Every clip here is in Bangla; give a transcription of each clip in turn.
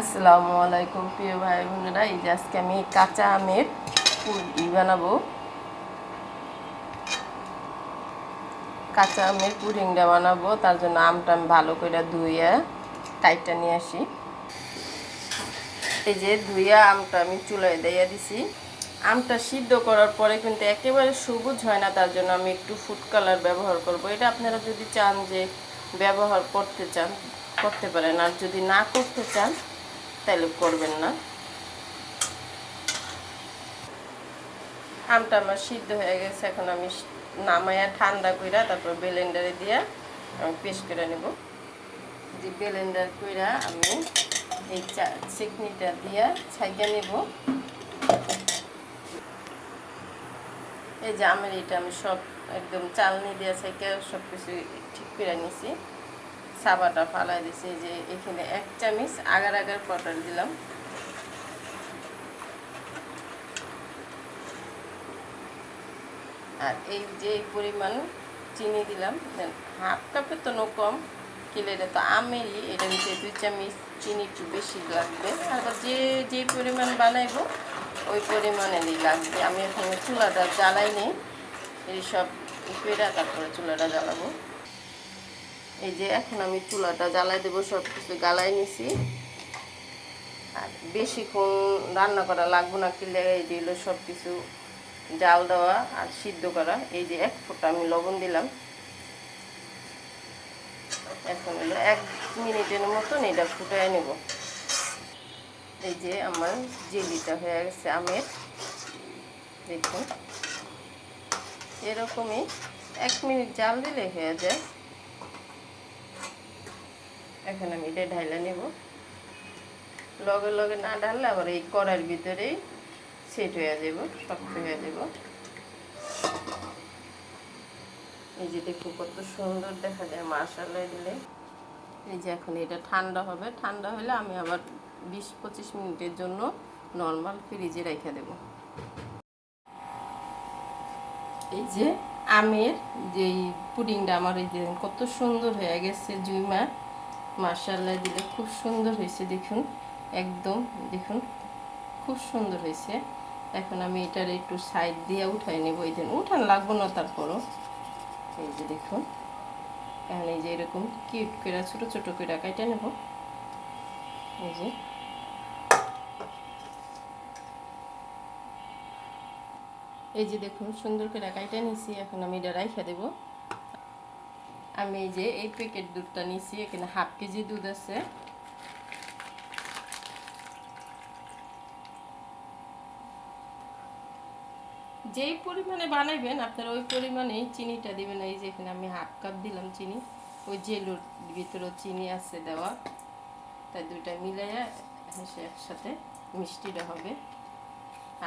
আসসালামু আলাইকুম প্রিয় ভাই বোনেরা, এই যে আজকে আমি কাঁচা আমের পুরি বানাবো। কাঁচা আমের পুডিংটা বানাবো, তার জন্য আমটা আমি ভালো করে ধুইয়া কাইটটা নিয়ে আসি। এই যে ধুইয়া আমটা আমি চুলায় দিয়ে দিছি। আমটা সিদ্ধ করার পরে কিন্তু একেবারে সবুজ হয় না, তার জন্য আমি একটু ফুড কালার ব্যবহার করব। এটা আপনারা যদি চান যে ব্যবহার করতে চান, করতে পারেন। আর যদি না করতে চান তাহলে করবেন না। আমটা আমার সিদ্ধ হয়ে গেছে, এখন আমি নামাইয়া ঠান্ডা কইরা তারপর ব্লেন্ডারে দিয়া আমি পেস্ট করে নেব। যে ব্লেন্ডার কইরা আমি এই চা চিকনিটা দিয়া ছাইকা নেব। এই যে আমের এটা আমি সব একদম চালনি দিয়া ছাইকা সব কিছু ঠিক করে নিছি। সাবাটা ফালাই দিছি যে এখানে এক চামচ আগার আগার পটার দিলাম। আর এই যে পরিমাণ চিনি দিলাম হাফ কাপের তো নো কম কিলো এটা তো আমেলি, এটা ভিতরে দুই চামচ চিনি একটু বেশি লাগবে। আবার যে যে পরিমাণ বানাইবো, ওই পরিমাণেরই লাগবে। আমি এখানে চুলাটা জ্বালাই নেই, এই সব পেরা তারপরে চুলাটা জ্বালাবো। এই যে এখন আমি চুলাটা জ্বালাই দেবো সব কিছু গালাই নিছি। আর বেশিক্ষণ রান্না করা লাগবো না কিলে এই যে হলো সব কিছু জাল দেওয়া আর সিদ্ধ করা। এই যে এক ফোঁটা আমি লবণ দিলাম। এখন হলো এক মিনিটের মতন এটা ফুটাই নেব। এই যে আমার জেলিটা হয়ে গেছে আমের। দেখুন। এরকমই এক মিনিট জাল দিলে হয়ে যায়। এখন আমি এটা ঢাইলা নেব। লগে লগে না ঢাললে আবার এই কড়ার ভিতরেই সেট হয়ে যাব, শক্ত হয়ে যাব। এই যে দেখুন কত সুন্দর দেখা যায় মার্শাল্লাহ দিলে এই যে এখন এটা ঠান্ডা হবে, ঠান্ডা হলে আমি আবার বিশ পঁচিশ মিনিটের জন্য নর্মাল ফ্রিজে রেখে দেব। এই যে আমের যেই পুডিংটা আমার এই যে কত সুন্দর হয়ে গেছে জুইমা। মার্শাল্লাহ দিলে খুব সুন্দর হয়েছে, দেখুন, একদম, দেখুন, খুব সুন্দর হয়েছে। এখন আমি এটার একটু সাইড দিয়ে উঠাই নেব, এই দিন উঠান লাগবো না তারপরও। এই যে দেখুন, এখন এই যে এরকম কিউট করে, ছোটো ছোটো করে কাইটে নেব। এই যে। এই যে দেখুন, সুন্দর করে কাইটে নিছি এখন আমি এটা রাইখা দেবো। আমি এই যে এই প্যাকেট দুধটা নিছি, এখানে হাফ কেজি দুধ আছে। যেই পরিমাণে বানাইবেন, আপনারা ওই পরিমাণেই চিনিটা দিবেন। এই যে এখানে আমি হাফ কাপ দিলাম চিনি, ওই জেলুর ভিতরেও চিনি আছে দেওয়া। তাই দুইটা মিলাইয়া সে একসাথে মিষ্টিটা হবে।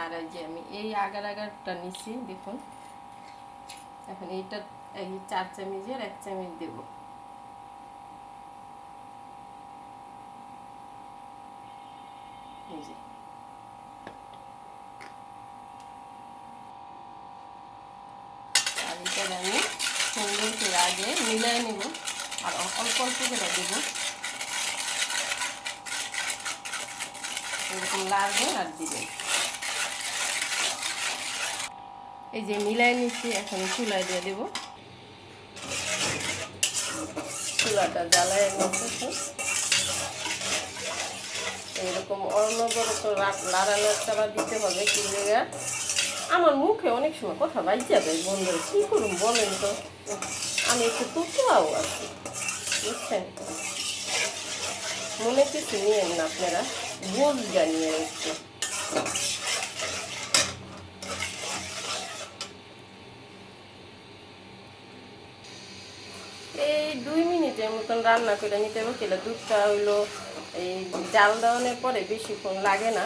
আর এই যে আমি এই আগার আগারটা নিছি, দেখুন। এখন এইটা এই চার চামচের এক চামচ দেব। এই যে। আমি সুন্দর করে আগে মিলাই নেব আর অল্প অল্প করে দেবো। এরকম লাগবে আর দিবেন এই যে মিলাই নিচ্ছি, এখন চুলায় দিয়ে দেবো। চুলাটা জ্বালায় নিচ্ছে এরকম অনবরত লাড়া চাড়া দিতে হবে কিনলে আমার মুখে অনেক সময় কথা বাই যাবে বন্ধুরা, কী করুন বলেন তো? আমি একটু তুতুয়াও আছি, বুঝছেন মনে কিছু নিয়েন না আপনারা বোঝ জানিয়ে একটু। এই দুই মিনিটের মতন রান্না করে নিতে হবে, কিনা দুধটা হইল এই জাল দেওয়ানোর পরে বেশিক্ষণ লাগে না।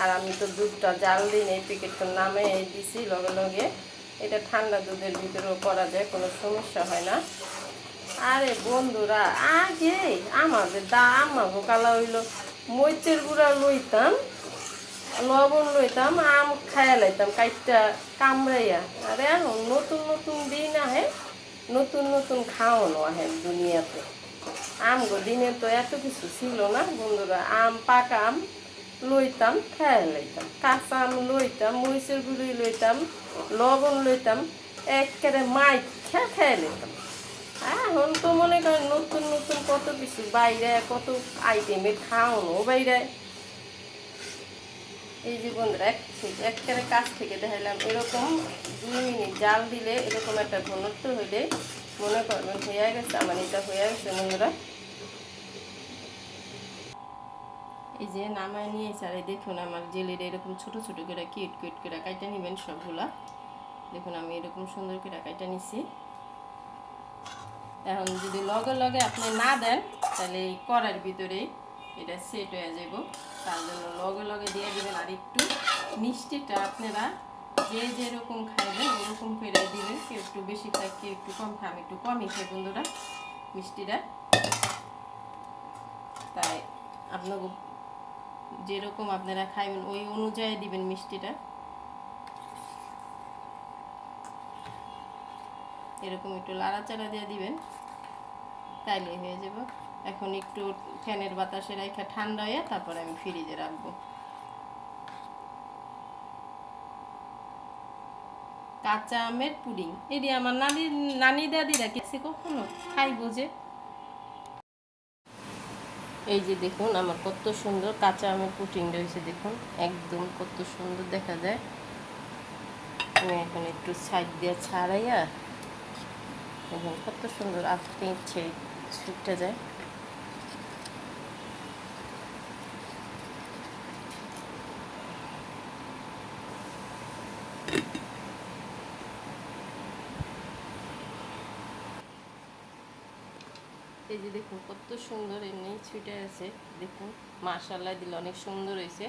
আর আমি তো দুধটা জাল দিই এই প্যাকেটটা নামে দিছি লগে লগে। এটা ঠান্ডা দুধের ভিতরেও করা যায়, কোনো সমস্যা হয় না। আরে বন্ধুরা, আগে আমাদের দা আমাকে কালা হইল, মরিচের গুঁড়া লইতাম, লবণ লইতাম, আম খায়া লাইতাম, কাইটটা কামড়াইয়া। আরে এখন নতুন নতুন দিন আহে নতুন নতুন খাওয়ানো আহে দুনিয়াতে। আম দিনে তো এত কিছু ছিল না বন্ধুরা। আম, পাকা আম লইতাম, খেয়ে লইতাম। কাঁচা আম লইতাম, মরিচের গুঁড়ি লইতাম, লবণ লইতাম, একেবারে মাইখা খেয়ে লইতাম। এখন তো মনে করেন নতুন নতুন কত কিছু, বাইরে কত আইটেমের খাওয়ানো, বাইরে এই যে বন্ধুরা, এক একেবারে কাছ থেকে দেখাইলাম, এরকম দুই মিনিট জাল দিলে এরকম একটা ঘনত্ব হইলে মনে করবেন হয়ে গেছে, আমার এটা হয়ে গেছে বন্ধুরা। এই যে নামায় নিয়ে স্যার দেখুন আমার জেলের এরকম ছোট ছোট করে, কিট কিট করে কাইটা নেবেন সবগুলা। দেখুন আমি এরকম সুন্দর করে কাইটা নিছি। এখন যদি লগে লগে আপনি না দেন, তাহলে এই কড়ার ভিতরেই এটা সেট হয়ে যাব তার জন্য লগে লগে দিয়ে দিবেন আর একটু মিষ্টিটা আপনারা যে যেরকম খাইবেন, ওরকম করে দিবেন। কেউ একটু বেশি খায়, কেউ একটু কম খায়। আমি একটু কমই খাই বন্ধুরা মিষ্টিটা। তাই আপনার যেরকম আপনারা খাইবেন, ওই অনুযায়ী দিবেন মিষ্টিটা। এরকম একটু লাড়াচাড়া দিয়ে দিবেন তাইলে হয়ে যাব। এখন একটু ফ্যানের বাতাসে রেখে ঠান্ডা হয়ে তারপর আমি ফ্রিজে রাখব। কাঁচা আমের পুডিং। এটি আমার নানি নানি দাদিরা গেছে কখনো? খাই বোঝে এই যে দেখুন, আমার কত সুন্দর কাঁচা আমের পুটিং রয়েছে দেখুন। একদম কত সুন্দর দেখা যায়। আমি এখন একটু সাইড দিয়ে ছাড়াইয়া, দেখুন কত সুন্দর আপনি ছেড়ে ছুটতে যায়। এই যে দেখুন, কত সুন্দর এমনি ছুটে আছে। দেখুন মার্শাল্লাহ দিলে অনেক সুন্দর হয়েছে।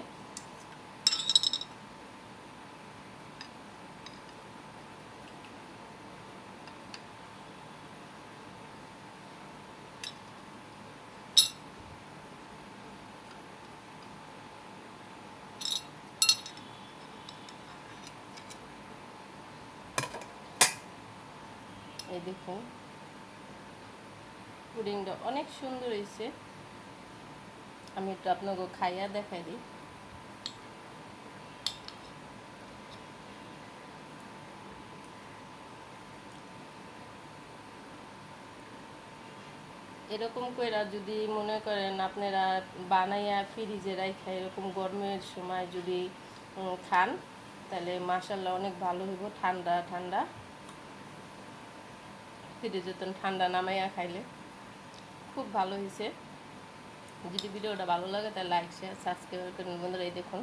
এই দেখুন পুডিংটা অনেক সুন্দর হয়েছে। আমি একটু আপনাকে খাইয়া দেখাই দিই। এরকম কইরা যদি মনে করেন আপনারা বানাইয়া ফ্রিজে রাখা এরকম গরমের সময় যদি খান, তাহলে মাসাল্লাহ অনেক ভালো হইব ঠান্ডা ঠান্ডা। ফ্রিজে ঠান্ডা নামাইয়া খাইলে। খুব ভালো হয়েছে। যদি ভিডিওটা ভালো লাগে তাহলে লাইক শেয়ার সাবস্ক্রাইব করুন বন্ধুরা, এই দেখুন।